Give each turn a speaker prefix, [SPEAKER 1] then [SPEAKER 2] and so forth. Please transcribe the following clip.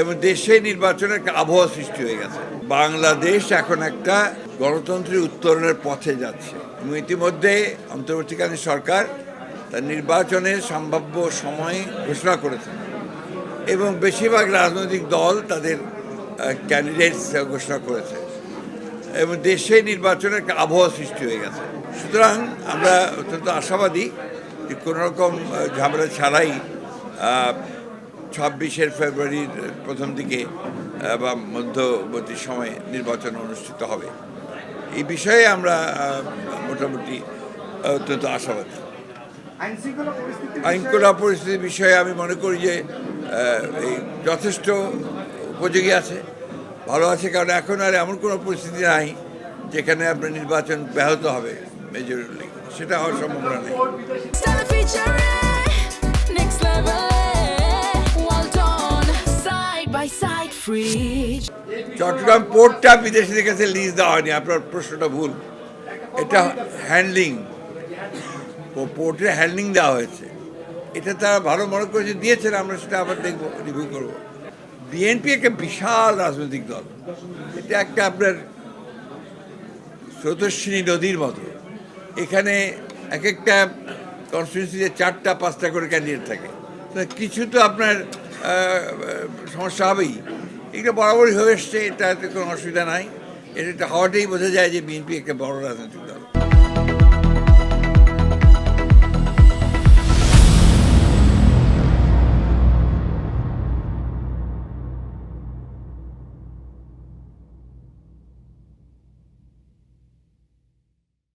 [SPEAKER 1] এবং দেশে নির্বাচনের একটা আবহাওয়া সৃষ্টি হয়ে গেছে। বাংলাদেশ এখন একটা গণতন্ত্রের উত্তরণের পথে যাচ্ছে। এবং ইতিমধ্যে অন্তর্বর্তীকালীন সরকার তার নির্বাচনের সম্ভাব্য সময় ঘোষণা করেছে। এবং বেশিরভাগ রাজনৈতিক দল তাদের ক্যান্ডিডেটস ঘোষণা করেছে। এবং দেশে নির্বাচনের একটা আবহাওয়া সৃষ্টি হয়ে গেছে। সুতরাং আমরা অত্যন্ত আশাবাদী যে কোনোরকম ঝামেলা ছাড়াই ছাব্বিশের ফেব্রুয়ারির প্রথম দিকে বা মধ্যবর্তী সময়ে নির্বাচন অনুষ্ঠিত হবে। এই বিষয়ে আমরা মোটামুটি অত্যন্ত আশাবাদী।
[SPEAKER 2] আইন শৃঙ্খলা
[SPEAKER 1] পরিস্থিতির বিষয়ে আমি মনে করি যে এই যথেষ্ট উপযোগী আছে ভালো আছে কারণ এখন আর এমন কোনো পরিস্থিতি নাই যেখানে আপনার নির্বাচন ব্যাহত হবে মেজরলি সেটা হওয়ার সম্ভাবনা নেই। চট্টগ্রাম পোর্টটা বিদেশিদের কাছে লিজ দেওয়া হয়নি, আপনার প্রশ্নটা ভুল। এটা হ্যান্ডলিং ও পোর্টের হ্যান্ডলিং দেওয়া হয়েছে। এটা তারা ভালো মনে করেছে দিয়েছেন আমরা সেটা আবার দেখব রিভিউ করব। বিএনপি একটা বিশাল রাজনৈতিক দল। এটা একটা আপনার স্রোতস্বিনী নদীর মতো। এখানে এক একটা কনস্টিটিউন্সিতে চারটা, পাঁচটা করে ক্যান্ডিডেট থাকে। কিছু তো আপনার সমস্যা হবেই। এগুলো বরাবরই হয়ে এসছে, এটাতে কোনো অসুবিধা নাই এটা হওয়াটাই বোঝা যায় যে বিএনপি একটা বড় রাজনৈতিক দল।